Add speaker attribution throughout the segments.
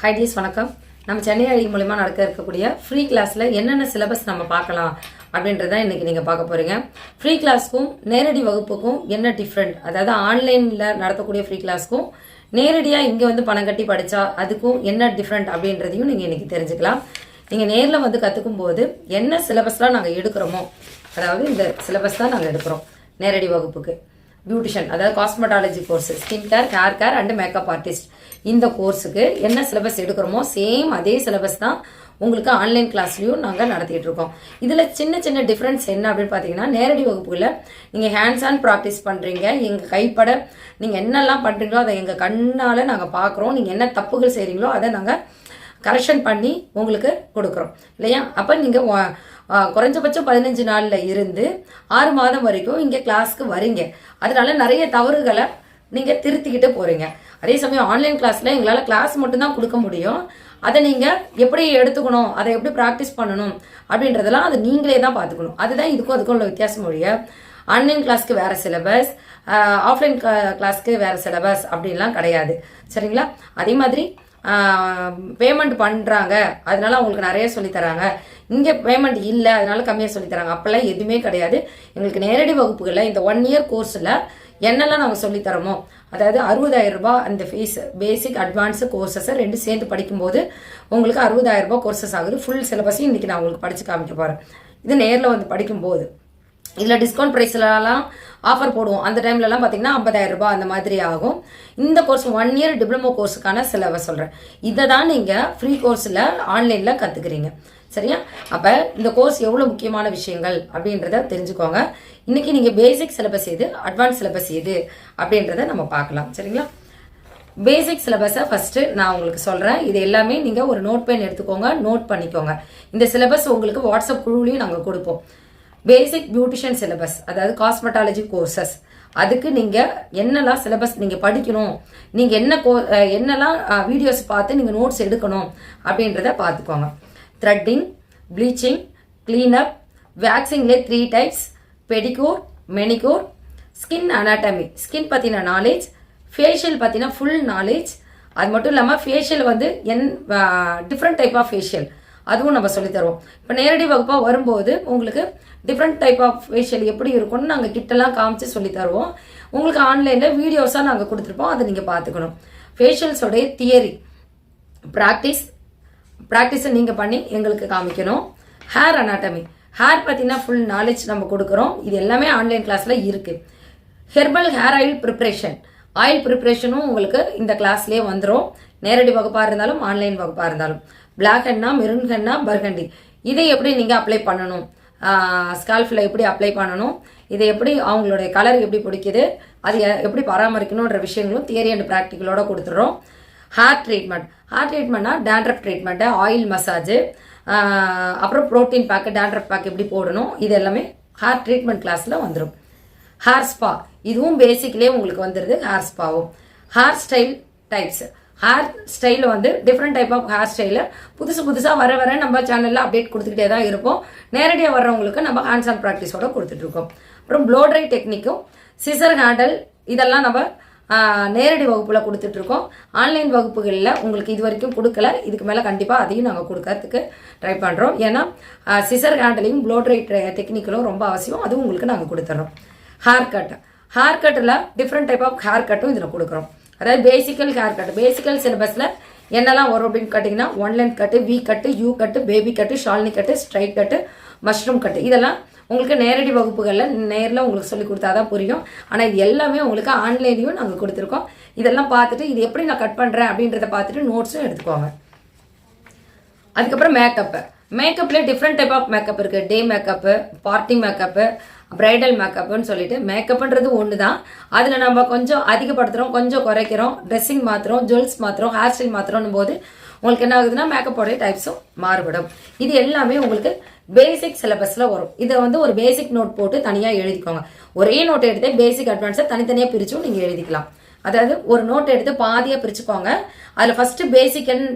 Speaker 1: Hideous வணக்கம். நம்ம சென்னை அழகி மூலயமா நடக்க இருக்கக்கூடிய ஃப்ரீ கிளாஸில் என்னென்ன சிலபஸ் நம்ம பார்க்கலாம் அப்படின்றத இன்னைக்கு நீங்கள் பார்க்க போகிறீங்க ஃப்ரீ கிளாஸ்க்கும் நேரடி வகுப்புக்கும் என்ன டிஃப்ரெண்ட் அதாவது ஆன்லைனில் நடத்தக்கூடிய ஃப்ரீ கிளாஸ்க்கும் நேரடியாக இங்கே வந்து பணம் கட்டி படித்தா அதுக்கும் என்ன டிஃப்ரெண்ட் அப்படின்றதையும் நீங்கள் இன்றைக்கி தெரிஞ்சுக்கலாம். நீங்கள் நேரில் வந்து கற்றுக்கும் போது என்ன சிலபஸ்லாம் நாங்கள் எடுக்கிறோமோ அதாவது இந்த சிலபஸ் தான் நாங்கள் எடுக்கிறோம் நேரடி வகுப்புக்கு. பியூட்டிஷியன் அதாவது cosmetology course skin care hair care and makeup artist இந்த கோர்ஸுக்கு என்ன சிலபஸ் எடுக்கிறோமோ சேம் அதே சிலபஸ் தான் உங்களுக்கு ஆன்லைன் கிளாஸ்லையும் நாங்கள் நடத்திட்டு இருக்கோம். இதில் சின்ன சின்ன டிஃப்ரென்ஸ் என்ன அப்படின்னு பார்த்தீங்கன்னா நேரடி வகுப்புகளில் நீங்கள் ஹேண்ட்ஸ் ஆன் ப்ராக்டிஸ் பண்ணுறீங்க எங்கள் கைப்பட நீங்கள் என்னெல்லாம் பண்ணுறீங்களோ அதை எங்கள் கண்ணால் நாங்கள் பார்க்குறோம் நீங்கள் என்ன தப்புகள் செய்கிறீங்களோ அதை நாங்கள் கரெக்ஷன் பண்ணி உங்களுக்கு கொடுக்குறோம். இல்லையா? அப்போ நீங்கள் குறைஞ்சபட்சம் பதினஞ்சு நாளில் இருந்து ஆறு மாதம் வரைக்கும் இங்கே கிளாஸ்க்கு வரீங்க. அதனால நிறைய தவறுகளை நீங்கள் திருத்திக்கிட்டு போகிறீங்க அதே சமயம் ஆன்லைன் கிளாஸில் எங்களால் கிளாஸ் மட்டும்தான் கொடுக்க முடியும். அதை நீங்கள் எப்படி எடுத்துக்கணும்? அதை எப்படி ப்ராக்டிஸ் பண்ணணும்? அப்படின்றதெல்லாம் அது நீங்களே தான் பார்த்துக்கணும். அதுதான் இதுக்கும் அதுக்கும் உள்ள வித்தியாசம் மொழிய ஆன்லைன் கிளாஸ்க்கு வேற சிலபஸ் ஆஃப்லைன் கிளாஸ்க்கு வேற சிலபஸ் அப்படின்லாம் கிடையாது. சரிங்களா? அதே மாதிரி பேமெண்ட் பண்ணுறாங்க அதனால அவங்களுக்கு நிறைய சொல்லி தராங்க. இங்கே பேமெண்ட் இல்லை அதனால கம்மியாக சொல்லி தராங்க. அப்போல்லாம் எதுவுமே கிடையாது. எங்களுக்கு நேரடி வகுப்புகளில் இந்த ஒன் இயர் கோர்ஸில் என்னெல்லாம் நாங்கள் சொல்லி தரோமோ அதாவது அறுபதாயிரம் ரூபாய் அந்த ஃபீஸ் பேசிக் அட்வான்ஸு கோர்சஸை ரெண்டு சேர்ந்து படிக்கும்போது உங்களுக்கு அறுபதாயிரம் ரூபாய் கோர்சஸ் ஆகுது. ஃபுல் சிலபஸையும் இன்றைக்கி நான் உங்களுக்கு படித்து காமிக்க போகிறேன் இது நேரில் வந்து படிக்கும்போது. இதில் டிஸ்கவுண்ட் ப்ரைஸ்லலாம் ஆஃபர் போடுவோம். அந்த டைம்லலாம் பார்த்தீங்கன்னா ஐம்பதாயிரம் ரூபாய் அந்த மாதிரி ஆகும். இந்த கோர்ஸ் ஒன் இயர் டிப்ளமோ கோர்ஸுக்கான சிலபஸ் சொல்கிறேன் இதை தான் நீங்கள் ஃப்ரீ கோர்ஸில் ஆன்லைனில் கற்றுக்குறீங்க சரியா? அப்போ இந்த கோர்ஸ் எவ்வளோ முக்கியமான விஷயங்கள் அப்படின்றத தெரிஞ்சுக்கோங்க. இன்னைக்கு நீங்கள் பேசிக் சிலபஸ் எது? அட்வான்ஸ் சிலபஸ் எது? அப்படின்றத நம்ம பார்க்கலாம். சரிங்களா? பேசிக் சிலபஸை ஃபஸ்ட்டு நான் உங்களுக்கு சொல்கிறேன் இது எல்லாமே நீங்கள் ஒரு நோட் பென் எடுத்துக்கோங்க நோட் பண்ணிக்கோங்க. இந்த சிலபஸ் உங்களுக்கு வாட்ஸ்அப் குழுவிலையும் நாங்கள் கொடுப்போம். பேசிக் பியூட்டிஷியன் சிலபஸ் அதாவது காஸ்மெட்டாலஜி கோர்சஸ் அதுக்கு நீங்கள் என்னெல்லாம் சிலபஸ் நீங்கள் படிக்கணும் நீங்கள் என்ன கோ என்னெல்லாம் வீடியோஸ் பார்த்து நீங்கள் நோட்ஸ் எடுக்கணும் அப்படின்றத பார்த்துக்கோங்க. Threading bleaching cleanup வேக்சிங்லேயே three types pedicure manicure skin anatomy skin பற்றின நாலேஜ் ஃபேஷியல் பற்றின ஃபுல் நாலேஜ் அது மட்டும் இல்லாமல் ஃபேஷியல் வந்து என் டிஃப்ரெண்ட் டைப் ஆஃப் ஃபேஷியல் அதுவும் நம்ம சொல்லித்தருவோம் இப்போ நேரடி வகுப்பாக வரும்போது உங்களுக்கு டிஃப்ரெண்ட் டைப் ஆஃப் ஃபேஷியல் எப்படி இருக்கும்னு நாங்கள் கிட்டலாம் காமிச்சு சொல்லி தருவோம். உங்களுக்கு ஆன்லைனில் வீடியோஸாக நாங்கள் கொடுத்துருப்போம். அதை நீங்கள் பார்த்துக்கணும். ஃபேஷியல்ஸோடைய தியரி ப்ராக்டிஸ் ப்ராக்டிஸை நீங்கள் பண்ணி எங்களுக்கு காமிக்கணும். ஹேர் அனாட்டமி ஹேர் பார்த்தீங்கன்னா ஃபுல் நாலேஜ் நம்ம கொடுக்குறோம். இது எல்லாமே ஆன்லைன் கிளாஸில் இருக்குது herbal hair oil preparation oil ப்ரிப்ரேஷனும் உங்களுக்கு இந்த கிளாஸ்லேயே வந்துடும் நேரடி வகுப்பாக இருந்தாலும் ஆன்லைன் வகுப்பாக இருந்தாலும். பிளாக் ஹெண்ட்னா மெரூன் ஹென்னா பர்கண்டி இதை எப்படி நீங்கள் அப்ளை பண்ணணும்? ஸ்கால்ஃபில் எப்படி அப்ளை பண்ணணும்? இதை எப்படி அவங்களுடைய கலர் எப்படி பிடிக்குது? அது எப்படி பராமரிக்கணுன்ற விஷயங்களும் தியரி அண்ட் ப்ராக்டிக்கலோட கொடுத்துட்றோம். ஹேர் ட்ரீட்மெண்ட் ஹேர் ட்ரீட்மெண்ட்னா டேண்ட்ரப் ட்ரீட்மெண்ட்டு ஆயில் மசாஜ் அப்புறம் ப்ரோட்டீன் பேக்கு டேண்ட்ரப் பேக் எப்படி போடணும்? இது எல்லாமே ஹேர் ட்ரீட்மெண்ட் கிளாஸில் வந்துடும் ஹேர் ஸ்பா இதுவும் பேசிக்லேயே உங்களுக்கு வந்துடுது ஹேர் ஸ்பாவும் ஹேர் ஸ்டைல் டைப்ஸ் ஹேர் ஸ்டைலில் வந்து டிஃப்ரெண்ட் டைப் ஆஃப் ஹேர் ஸ்டைலில் புதுசு புதுசாக வர வர நம்ம சேனலில் அப்டேட் கொடுத்துக்கிட்டே தான் இருப்போம். நேரடியாக வர்றவங்களுக்கு நம்ம ஹேண்ட்ஸ் ஆன் ப்ராக்டிஸோட கொடுத்துட்ருக்கோம் அப்புறம் ப்ளோ ட்ரை டெக்னிக்கும் சிசர் ஹேண்டல் இதெல்லாம் நம்ம நேரடி வகுப்பில் கொடுத்துட்ருக்கோம். ஆன்லைன் வகுப்புகளில் உங்களுக்கு இது வரைக்கும் கொடுக்கல. இதுக்கு மேலே கண்டிப்பாக அதையும் நாங்கள் கொடுக்கறதுக்கு ட்ரை பண்ணுறோம் ஏன்னா சிசர் ஹேண்டலிங் ப்ளோ ட்ரை டெக்னிக்கலும் ரொம்ப அவசியம். அதுவும் உங்களுக்கு நாங்கள் கொடுத்துட்றோம். ஹேர் கட் ஹேர் கட்டில் டிஃப்ரெண்ட் டைப் ஆஃப் ஹேர் கட்டும் இதில் கொடுக்குறோம். அதாவது பேசிக்கல் ஹேர் கட் பேசிக்கல் சிலபஸில் என்னெல்லாம் வரும் அப்படின்னு கேட்டிங்கன்னா one length cut V cut U cut baby cut Shalni cut straight cut mushroom cut இதெல்லாம் உங்களுக்கு நேரடி வகுப்புகளில் நேரில் உங்களுக்கு சொல்லி கொடுத்தா தான் புரியும். ஆனால் இது எல்லாமே உங்களுக்கு ஆன்லைன்லையும் நாங்கள் கொடுத்துருக்கோம். இதெல்லாம் பார்த்துட்டு இது எப்படி நான் கட் பண்ணுறேன் அப்படின்றத பார்த்துட்டு நோட்ஸும் எடுத்துக்கோங்க. அதுக்கப்புறம் மேக்கப்பு மேக்கப்பில் டிஃப்ரெண்ட் டைப் ஆஃப் மேக்கப் இருக்குது day makeup party makeup bridal மேக்கப்னு சொல்லிட்டு மேக்கப்ன்றது ஒன்று தான் அதில் நம்ம கொஞ்சம் அதிகப்படுத்துகிறோம் கொஞ்சம் குறைக்கிறோம். ட்ரெஸ்ஸிங் மாற்றுறோம் ஜுவல்ஸ் மாற்றுறோம் ஹேர் ஸ்டைல் மாற்றுறோம் போது உங்களுக்கு என்ன ஆகுதுன்னா மேக்கப்போடைய டைப்ஸும் மாறுபடும். இது எல்லாமே உங்களுக்கு பேசிக் சிலபஸில் வரும். இதை வந்து ஒரு பேசிக் நோட் போட்டு தனியாக எழுதிக்கோங்க. ஒரே நோட் எடுத்து பேசிக் அட்வான்ஸை தனித்தனியாக பிரிச்சும் நீங்கள் எழுதிக்கலாம். அதாவது ஒரு நோட் எடுத்து பாதியாக பிரிச்சுக்கோங்க. அதில் first basic and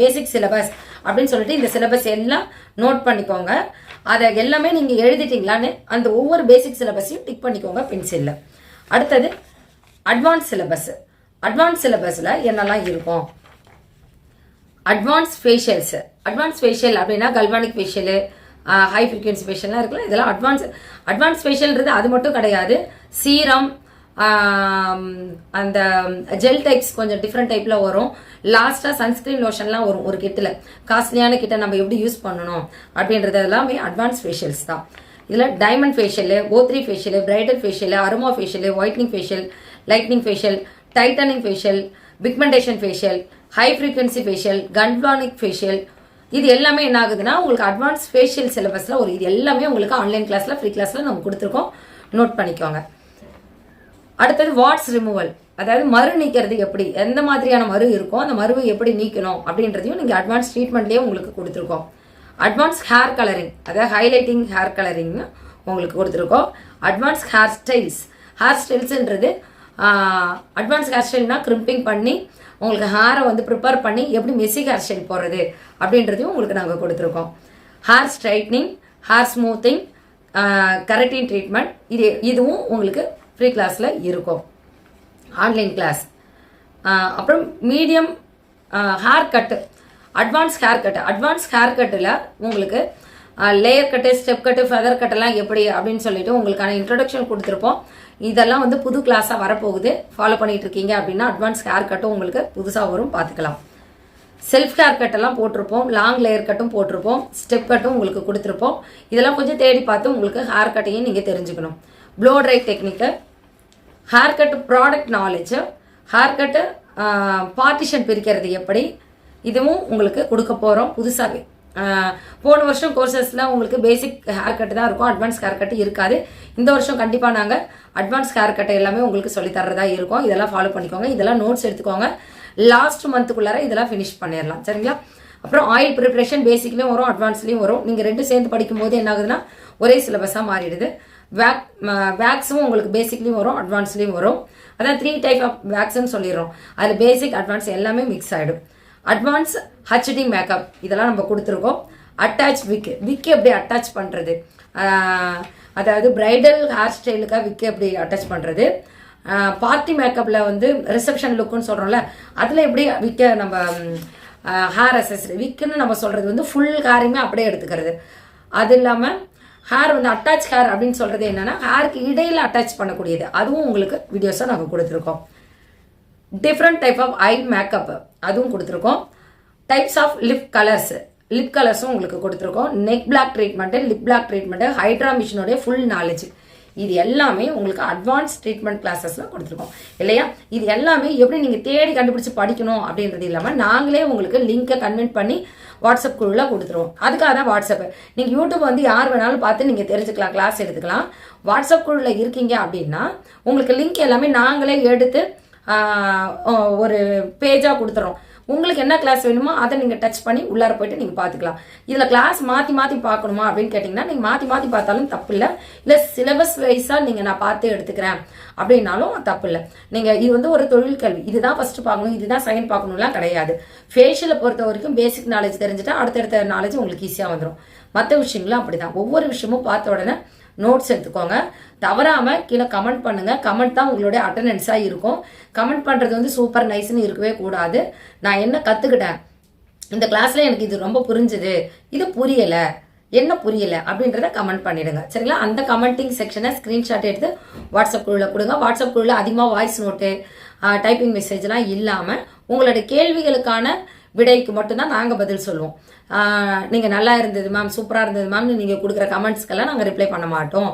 Speaker 1: basic syllabus அப்படின்னு சொல்லிட்டு இந்த சிலபஸ் எல்லாம் நோட் பண்ணிக்கோங்க. அதை எல்லாமே நீங்கள் எழுதிட்டீங்களான்னு அந்த ஒவ்வொரு பேசிக் சிலபஸையும் டிக் பண்ணிக்கோங்க பென்சிலில் அடுத்தது அட்வான்ஸ் சிலபஸ் அட்வான்ஸ் சிலபஸில் என்னெல்லாம் இருக்கும்? அட்வான்ஸ் ஃபேஷியல்ஸ் அட்வான்ஸ் ஃபேஷியல் அப்படின்னா கல்வானிக் ஃபேஷியலு ஹை ஃப்ரீக்வன்சி ஃபேஷியல்லாம் இருக்குல்ல இதெல்லாம் அட்வான்ஸ் அட்வான்ஸ் ஃபேஷியல்ன்றது அது மட்டும் கிடையாது. சீரம் அந்த ஜெல் டைப்ஸ் கொஞ்சம் டிஃப்ரெண்ட் டைப்பில் வரும். லாஸ்ட்டாக சன்ஸ்கிரீன் லோஷன்லாம் வரும் ஒரு கிட்டில் காஸ்ட்லியான கிட்ட நம்ம எப்படி யூஸ் பண்ணணும் அப்படின்றது எல்லாமே அட்வான்ஸ் ஃபேஷியல்ஸ் தான். இதில் diamond facial ஓத்ரி facial bridal facial aroma facial whitening facial lightening facial tightening facial pigmentation facial high frequency facial galvanic facial இது எல்லாமே என்ன ஆகுதுன்னா உங்களுக்கு அட்வான்ஸ் ஃபேஷியல் சிலபஸில் ஒரு இது எல்லாமே உங்களுக்கு ஆன்லைன் கிளாஸில் ஃப்ரீ கிளாஸில் நம்ம கொடுத்துருக்கோம். நோட் பண்ணிக்கோங்க. அடுத்தது வாட்ஸ் ரிமூவல் அதாவது மறு நீக்கிறது எப்படி? எந்த மாதிரியான மறு இருக்கோ அந்த மருவை எப்படி நீக்கணும் அப்படின்றதையும் நீங்கள் அட்வான்ஸ் ட்ரீட்மெண்ட்லேயே உங்களுக்கு கொடுத்துருக்கோம். அட்வான்ஸ் ஹேர் கலரிங் அதாவது ஹைலைட்டிங் ஹேர் கலரிங் உங்களுக்கு கொடுத்துருக்கோம். அட்வான்ஸ் ஹேர் ஸ்டைல்ஸ் ஹேர் ஸ்டைல்ஸுன்றது அட்வான்ஸ் ஹேர் ஸ்டைல்னால் க்ரிம்பிங் பண்ணி உங்களுக்கு ஹேரை வந்து ப்ரிப்பேர் பண்ணி எப்படி மெஸ்ஸி ஹேர் ஸ்டைல் போடுறது அப்படின்றதையும் உங்களுக்கு நாங்கள் கொடுத்துருக்கோம். Hair straightening hair smoothing keratin treatment இது இதுவும் உங்களுக்கு ஃப்ரீ கிளாஸில் இருக்கும். ஆன்லைன் கிளாஸ் அப்புறம் medium hair cut advance hair cut advance hair கட்டில் உங்களுக்கு layer cut step cut feather கட்டெல்லாம் எப்படி அப்படின்னு சொல்லிட்டு உங்களுக்கான இன்ட்ரடக்ஷன் கொடுத்துருப்போம். இதெல்லாம் வந்து புது கிளாஸாக வரப்போகுது. ஃபாலோ பண்ணிட்டு இருக்கீங்க அப்படின்னா அட்வான்ஸ் ஹேர் கட்டும் உங்களுக்கு புதுசாக வரும் பார்த்துக்கலாம். செல்ஃப் ஹேர் கட்டெல்லாம் போட்டிருப்போம். லாங் லேயர் கட்டும் போட்டிருப்போம். ஸ்டெப் கட்டும் உங்களுக்கு கொடுத்துருப்போம். இதெல்லாம் கொஞ்சம் தேடி பார்த்து உங்களுக்கு ஹேர் கட்டையும் நீங்கள் தெரிஞ்சுக்கணும். Blow dry technique hair cut product knowledge hair cut partition பிரிக்கிறது எப்படி இதுவும் உங்களுக்கு கொடுக்க போகிறோம் புதுசாகவே போன வருஷம் கோர்சஸில் உங்களுக்கு பேசிக் ஹேர் கட்டு தான் இருக்கும். அட்வான்ஸ் ஹேர் கட் இருக்காது. இந்த வருஷம் கண்டிப்பாக நாங்கள் அட்வான்ஸ் ஹேர் கட்டை எல்லாமே உங்களுக்கு சொல்லித்தரதா இருக்கும். இதெல்லாம் ஃபாலோ பண்ணிக்கோங்க. இதெல்லாம் நோட்ஸ் எடுத்துக்கோங்க. லாஸ்ட் மந்த்துக்குள்ளார இதெல்லாம் ஃபினிஷ் பண்ணிடலாம். சரிங்களா? அப்புறம் ஆயில் ப்ரிப்ரேஷன் பேசிக்லேயும் வரும் அட்வான்ஸ்லேயும் வரும். நீங்கள் ரெண்டும் சேர்ந்து படிக்கும்போது என்ன ஆகுதுன்னா ஒரே சிலபஸாக மாறிடுது. வேக் வேக்ஸும் உங்களுக்கு பேசிக்லேயும் வரும் அட்வான்ஸ்லேயும் வரும். அதான் த்ரீ டைப் ஆஃப் வேக்ஸ்ன்னு சொல்லிடுறோம். அதில் பேசிக் அட்வான்ஸ் எல்லாமே மிக்ஸ் ஆகிடும் அட்வான்ஸ் ஹச்டி மேக்கப் இதெல்லாம் நம்ம கொடுத்துருக்கோம். அட்டாச் விக்கு விக்கு எப்படி அட்டாச் பண்ணுறது அதாவது பிரைடல் ஹேர் ஸ்டைலுக்காக விக்கு எப்படி அட்டாச் பண்ணுறது பார்ட்டி மேக்கப்பில் வந்து ரிசப்ஷன் லுக்குன்னு சொல்கிறோம்ல அதில் எப்படி விக்க நம்ம ஹேர் அசஸ்ரி விக்குன்னு நம்ம சொல்கிறது வந்து ஃபுல் ஹேரையுமே அப்படியே எடுத்துக்கிறது. அது இல்லாமல் ஹேர் வந்து அட்டாச் ஹேர் அப்படின்னு சொல்கிறது என்னென்னா ஹேருக்கு இடையில் அட்டாச் பண்ணக்கூடியது. அதுவும் உங்களுக்கு வீடியோஸாக நாங்கள் கொடுத்துருக்கோம். Different type of eye makeup அதுவும் கொடுத்துருக்கோம். Types of lip colours lip கலர்ஸும் உங்களுக்கு கொடுத்துருக்கோம். Neck black treatment lip black treatment hydra மிஷினோடைய full knowledge இது எல்லாமே உங்களுக்கு அட்வான்ஸ் ட்ரீட்மெண்ட் கிளாஸஸ்லாம் கொடுத்துருக்கோம். இல்லையா? இது எல்லாமே எப்படி நீங்கள் தேடி கண்டுபிடிச்சு படிக்கணும் அப்படின்றது இல்லாமல் நாங்களே உங்களுக்கு லிங்கை கன்வென்ட் பண்ணி வாட்ஸ்அப் குழுவில் கொடுத்துருவோம். அதுக்காக தான் வாட்ஸ்அப் நீங்கள் யூடியூப் வந்து யார் வேணாலும் பார்த்து நீங்கள் தெரிஞ்சுக்கலாம் கிளாஸ் எடுத்துக்கலாம். வாட்ஸ்அப் குழுவில் இருக்கீங்க அப்படின்னா உங்களுக்கு லிங்க் எல்லாமே நாங்களே எடுத்து ஒரு பேஜாக கொடுத்துறோம். உங்களுக்கு என்ன கிளாஸ் வேணுமோ அதை நீங்கள் டச் பண்ணி உள்ளார போயிட்டு நீங்கள் பார்த்துக்கலாம். இதில் கிளாஸ் மாற்றி மாற்றி பார்க்கணுமா அப்படின்னு கேட்டிங்கன்னா நீங்கள் மாற்றி மாற்றி பார்த்தாலும் தப்பு இல்லை இல்லை சிலபஸ் வைஸாக நீங்கள் நான் பார்த்து எடுத்துக்கிறேன் அப்படின்னாலும் தப்பு இல்லை நீங்கள் இது வந்து ஒரு தொழில் கல்வி. இதுதான் ஃபஸ்ட்டு பார்க்கணும் இதுதான் செகண்ட் பார்க்கணும்லாம் கிடையாது. ஃபேஷியலை பொறுத்த வரைக்கும் பேசிக் நாலேஜ் தெரிஞ்சுட்டா அடுத்தடுத்த நாலேஜ் உங்களுக்கு ஈஸியாக வந்துடும் மற்ற விஷயங்களும் அப்படி தான் ஒவ்வொரு விஷயமும் பார்த்த உடனே நோட்ஸ் எடுத்துக்கோங்க. தவறாமல் கீழே கமெண்ட் பண்ணுங்கள் கமெண்ட் தான் உங்களுடைய அட்டண்டன்ஸாக இருக்கும். கமெண்ட் பண்ணுறது வந்து சூப்பர் நைஸ்னு இருக்கவே கூடாது. நான் என்ன கற்றுக்கிட்டேன் இந்த கிளாஸில் எனக்கு இது ரொம்ப புரிஞ்சுது. இது புரியலை. என்ன புரியல? அப்படின்றத கமெண்ட் பண்ணிடுங்க. சரிங்களா? அந்த கமெண்டிங் செக்ஷனை ஸ்க்ரீன்ஷாட் எடுத்து வாட்ஸ்அப் குழுவில் கொடுங்க. வாட்ஸ்அப் குழுவில் அதிகமாக வாய்ஸ் நோட்டு டைப்பிங் மெசேஜ்லாம் இல்லாமல் உங்களுடைய கேள்விகளுக்கான விடைக்கு மட்டும்தான் நாங்கள் பதில் சொல்லுவோம். நீங்கள் நல்லா இருந்தது மேம் சூப்பராக இருந்தது மேம்னு நீங்கள் கொடுக்குற கமெண்ட்ஸ்க்கெல்லாம் நாங்கள் ரிப்ளை பண்ண மாட்டோம்.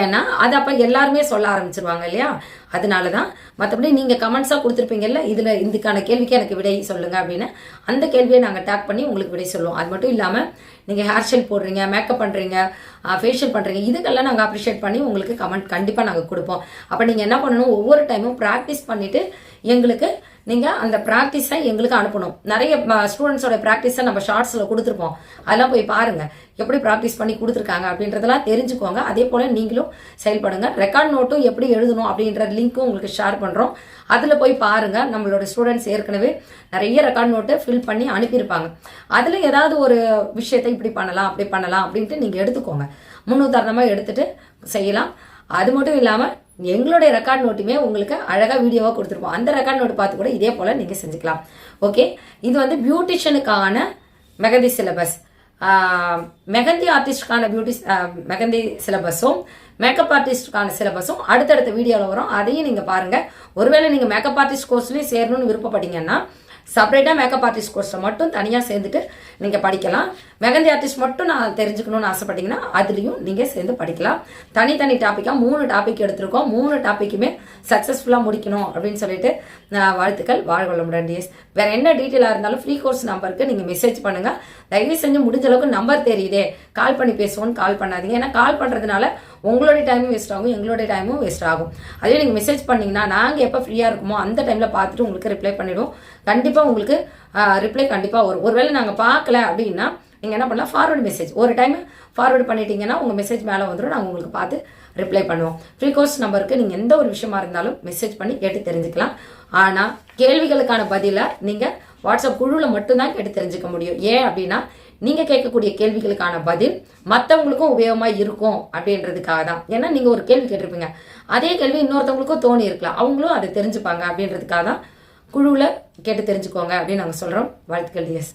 Speaker 1: ஏன்னா அது அப்போ எல்லாருமே சொல்ல ஆரம்பிச்சிருவாங்க இல்லையா? அதனால தான் மற்றபடி நீங்கள் கமெண்ட்ஸாக கொடுத்துருப்பீங்கல்ல இதில் இதுக்கான கேள்விக்கு எனக்கு விடை சொல்லுங்கள் அப்படின்னு. அந்த கேள்வியை நாங்கள் டேக் பண்ணி உங்களுக்கு விடை சொல்லுவோம். அது மட்டும் இல்லாமல் நீங்கள் ஹேர் ஸ்டைல் போடுறீங்க மேக்கப் பண்ணுறீங்க ஃபேஷியல் பண்ணுறீங்க இதுக்கெல்லாம் நாங்கள் அப்ரிஷியேட் பண்ணி உங்களுக்கு கமெண்ட் கண்டிப்பாக நாங்கள் கொடுப்போம். அப்போ நீங்கள் என்ன பண்ணணும் ஒவ்வொரு டைமும் ப்ராக்டிஸ் பண்ணிவிட்டு எங்களுக்கு நீங்கள் அந்த ப்ராக்டிஸை எங்களுக்கு அனுப்பணும். நிறைய ஸ்டூடெண்ட்ஸோட ப்ராக்டிஸை நம்ம ஷார்ட்ஸில் கொடுத்துருப்போம். அதெல்லாம் போய் பாருங்கள் எப்படி ப்ராக்டிஸ் பண்ணி கொடுத்துருக்காங்க அப்படின்றதெல்லாம் தெரிஞ்சுக்கோங்க. அதே போல் நீங்களும் செயல்படுங்க. ரெக்கார்ட் நோட்டும் எப்படி எழுதணும் அப்படின்ற லிங்க்கும் உங்களுக்கு ஷேர் பண்ணுறோம் அதில் போய் பாருங்கள் நம்மளோட ஸ்டூடெண்ட்ஸ் ஏற்கனவே நிறைய ரெக்கார்ட் நோட்டை ஃபில் பண்ணி அனுப்பியிருப்பாங்க. அதில் ஏதாவது ஒரு விஷயத்தை இப்படி பண்ணலாம் அப்படி பண்ணலாம் அப்படின்ட்டு நீங்கள் எடுத்துக்கோங்க. முன்னுதாரணமாக எடுத்துகிட்டு செய்யலாம். அது மட்டும் இல்லாமல் எங்களுடைய ரெக்கார்ட் நோட்டுமே உங்களுக்கு அழகாக வீடியோவாக கொடுத்துருப்போம். அந்த ரெக்கார்ட் நோட்டு பார்த்து கூட இதே போல் நீங்கள் செஞ்சுக்கலாம். ஓகே இது வந்து பியூட்டிஷியனுக்கான மெகந்தி சிலபஸ் மெகந்தி ஆர்டிஸ்டுக்கான பியூட்டி மெகந்தி சிலபஸும் மேக்கப் ஆர்டிஸ்டுக்கான சிலபஸும் அடுத்தடுத்த வீடியோவில் வரும். அதையும் நீங்கள் பாருங்கள் ஒருவேளை நீங்கள் மேக்கப் ஆர்டிஸ்ட் கோர்ஸ்லேயும் சேரணும்னு விருப்பப்பட்டீங்கன்னா செப்பரேட்டாக மேக்கப் ஆர்டிஸ்ட் கோர்ஸில் மட்டும் தனியாக சேர்ந்துட்டு நீங்கள் படிக்கலாம். மெகந்தி ஆர்டிஸ்ட் மட்டும் நான் தெரிஞ்சுக்கணும்னு ஆசைப்பட்டீங்கன்னா அதுலேயும் நீங்கள் சேர்ந்து படிக்கலாம். தனித்தனி டாப்பிக்காக மூணு டாபிக் எடுத்திருக்கோம். மூணு டாப்பிக்குமே சக்ஸஸ்ஃபுல்லாக முடிக்கணும் அப்படின்னு சொல்லிட்டு வாழ்த்துக்கள். வாழ் வளமுடன் டிஎஸ் வேற என்ன டீட்டெயிலாக இருந்தாலும் ஃப்ரீ கோர்ஸ் நம்பருக்கு நீங்கள் மெசேஜ் பண்ணுங்கள் தயவு செஞ்சு முடிஞ்ச அளவுக்கு நம்பர் தெரியுதே. கால் பண்ணி பேசுவோன்னு கால் பண்ணாதீங்க. ஏன்னா கால் பண்ணுறதுனால உங்களுடைய டைமும் வேஸ்ட் ஆகும் எங்களுடைய டைமும் வேஸ்ட் ஆகும். அதே நீங்கள் மெசேஜ் பண்ணிங்கன்னா நாங்கள் எப்போ ஃப்ரீயாக இருக்குமோ அந்த டைமில் பார்த்துட்டு உங்களுக்கு ரிப்ளை பண்ணிவிடுவோம் கண்டிப்பாக உங்களுக்கு ரிப்ளை கண்டிப்பாக வரும். ஒருவேளை நாங்கள் பார்க்கல அப்படின்னா நீங்கள் என்ன பண்ணலாம்? ஃபார்வர்டு மெசேஜ் ஒரு டைம் ஃபார்வர்டு பண்ணிட்டீங்கன்னா உங்கள் மெசேஜ் மேலே வந்துடும் நாங்கள் உங்களுக்கு பார்த்து ரிப்ளை பண்ணுவோம். ஃப்ரீ கோர்ஸ் நம்பருக்கு நீங்கள் எந்த ஒரு விஷயமா இருந்தாலும் மெசேஜ் பண்ணி கேட்டு தெரிஞ்சுக்கலாம். ஆனால் கேள்விகளுக்கான பதிலை நீங்கள் வாட்ஸ்அப் குழுவில் மட்டும்தான் கேட்டு தெரிஞ்சுக்க முடியும். ஏன் அப்படின்னா நீங்கள் கேட்கக்கூடிய கேள்விகளுக்கான பதில் மற்றவங்களுக்கும் உபயோகமாக இருக்கும் அப்படின்றதுக்காக தான். ஏன்னா நீங்கள் ஒரு கேள்வி கேட்டிருப்பீங்க. அதே கேள்வி இன்னொருத்தவங்களுக்கும் தோணி இருக்கலாம். அவங்களும் அதை தெரிஞ்சுப்பாங்க அப்படின்றதுக்காக தான் குழுவில் கேட்டு தெரிஞ்சுக்கோங்க அப்படின்னு நாங்கள் சொல்கிறோம் வாழ்த்துக்கள் எஸ்